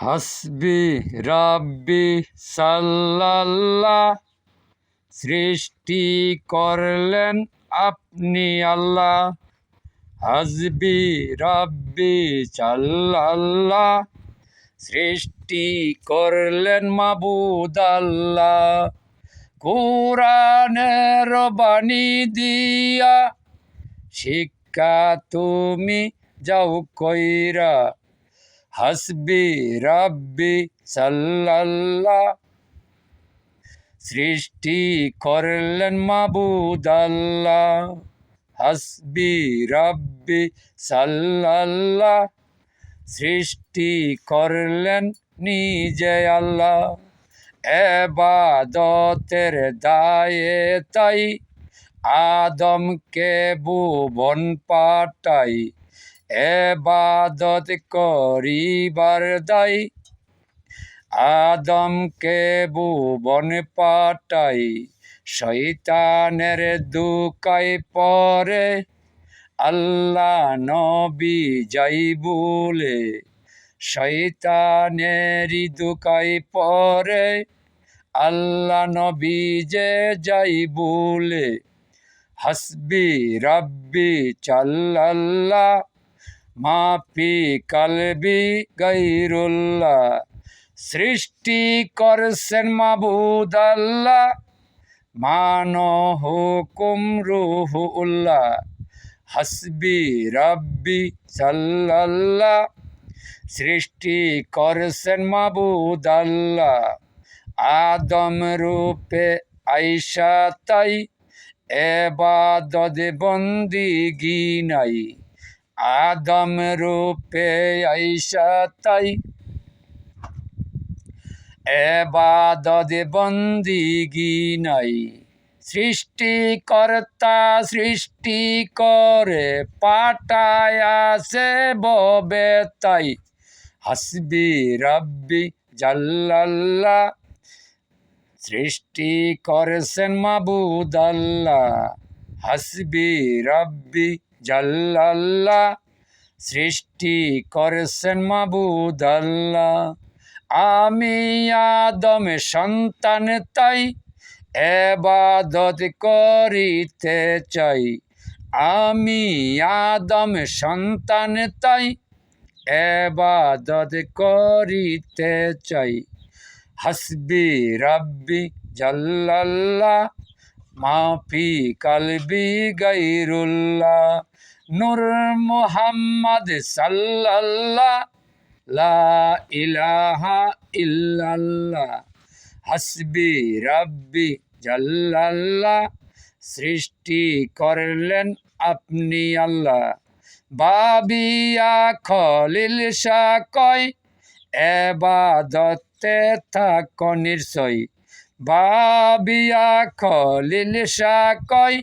হাসবি রাব্বি সাল্লাল্লাহ, সৃষ্টি করলেন আপনি আল্লাহ। হাসবি রাব্বি সাল্লাল্লাহ, সৃষ্টি করলেন মাবুদ আল্লাহ। কোরআনের বাণী দিয়া শিক্ষা তুমি যাও কইরা হাসবি রাব্বি সাল্লাল্লাহ। সৃষ্টি করলেন মাবুদ আল্লাহ হাসবি রাব্বি সাল্লাল্লাহ। সৃষ্টি করলেন নিজে আল্লাহ। এবাদতের দায়ে তাই। আদমকে ভুবন পাঠাই। এবাদত করিবার দাই আদমকে ভুবন পাঠাই শৈতানের দুকাই পরে। আল্লাহ নবী যাই বলে শৈতানেরই দুকাই পরে। আল্লাহ নবী যে যাই বলে, হাসবি রাব্বি চাল্লাল্লাহ। মাফি কালবি গৈরুল্লাহ সৃষ্টি করছেন মাবুদ আল্লাহ মান হুকুম রুহ উল্লাহ হাসবি রাব্বি সাল্লাল্লাহ, সৃষ্টি করছেন মাবুদ আল্লাহ আদম রূপে আইসা তাই, এবাদত বন্দিগি নাই। আদম রূপে আইসা তাই এবাদত বন্দিগি নাই সৃষ্টিকর্তা সৃষ্টি করে পাটায়াছে ববে তাই হাসবি রাব্বি জাল্লাল্লাহ সৃষ্টি করেছেন মাবুদ আল্লাহ হাসবি রাব্বি জাল্লাল্লাহ সৃষ্টি করেছেন মাবুদ আল্লাহ আমি আদম সন্তান তাই এবাদত করিতে চাই। আমি আদম সন্তান তাই এবাদত করিতে চাই। হাসবি রাব্বি জাল্লাল্লাহ মাফি কালবি গাইরুল্লাহ, নূর মুহাম্মদ সাল্লাল্লাহ, লা ইলাহা ইল্লাল্লাহ, হাসবি রাব্বি জাল্লাল্লাহ, সৃষ্টি করলেন আপনি আল্লাহ। বাবিয়া খলিল শাহ কয়, এবাদতে থাক নিশ্চয় বাবিয়া খলিল কয়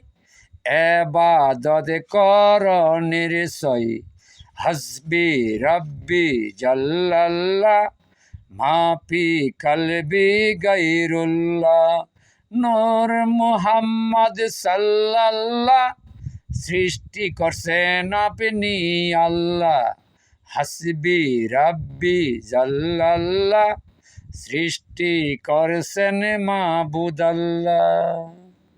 এবাদত কর নিশ্চয় হাসবি রব্বি জাল্লাল্লাহ, মাফি কালবি গাইরুল্লাহ নূর মুহাম্মদ সাল্লাল্লাহ, সৃষ্টি করছেন আপনি আল্লাহ। হাসবি রাব্বি জাল্লাল্লাহ সৃষ্টি করছেন মাবুদ আল্লাহ